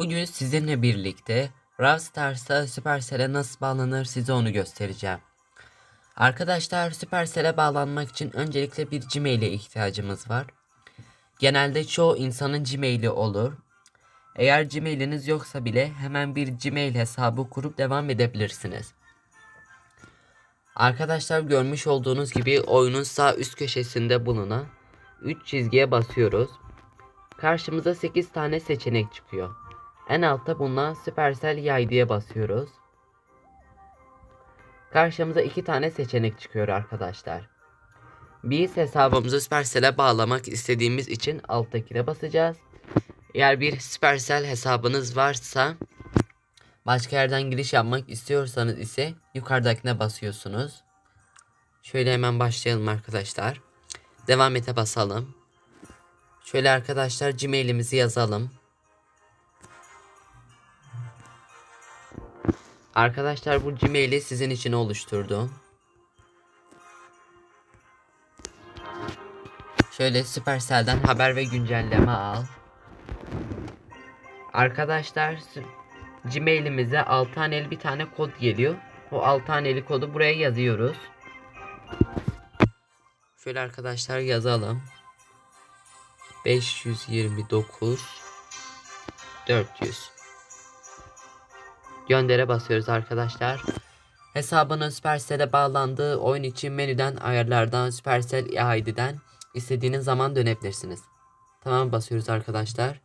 Bugün sizinle birlikte Brawl Stars'a Supercell'e nasıl bağlanır size onu göstereceğim. Arkadaşlar Supercell'e bağlanmak için öncelikle bir Gmail'e ihtiyacımız var. Genelde çoğu insanın Gmail'i olur. Eğer Gmail'iniz yoksa bile hemen bir Gmail hesabı kurup devam edebilirsiniz. Arkadaşlar görmüş olduğunuz gibi oyunun sağ üst köşesinde bulunan 3 çizgiye basıyoruz. Karşımıza 8 tane seçenek çıkıyor. En altta bulunan Supercell Yay basıyoruz. Karşımıza 2 tane seçenek çıkıyor arkadaşlar. Biz hesabımızı Supercell'e bağlamak istediğimiz için alttakine basacağız. Eğer bir Supercell hesabınız varsa başka yerden giriş yapmak istiyorsanız ise yukarıdakine basıyorsunuz. Şöyle hemen başlayalım arkadaşlar. Devam ete basalım. Şöyle arkadaşlar Gmail'imizi yazalım. Arkadaşlar bu Gmail'i sizin için oluşturdum. Şöyle Supercell'den haber ve güncelleme al. Arkadaşlar Gmail'imize 6 haneli bir tane kod geliyor. O 6 haneli kodu buraya yazıyoruz. Şöyle arkadaşlar yazalım. 529 400 Göndere basıyoruz arkadaşlar. Hesabının Supercell'e bağlandığı oyun için menüden ayarlardan Supercell ID'den istediğiniz zaman dönebilirsiniz. Tamam basıyoruz arkadaşlar.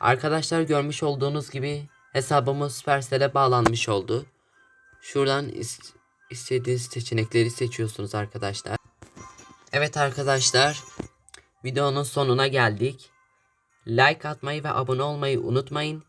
Arkadaşlar görmüş olduğunuz gibi hesabımız Supercell'e bağlanmış oldu. Şuradan is- istediğiniz seçenekleri seçiyorsunuz arkadaşlar. Evet arkadaşlar videonun sonuna geldik. Like atmayı ve abone olmayı unutmayın.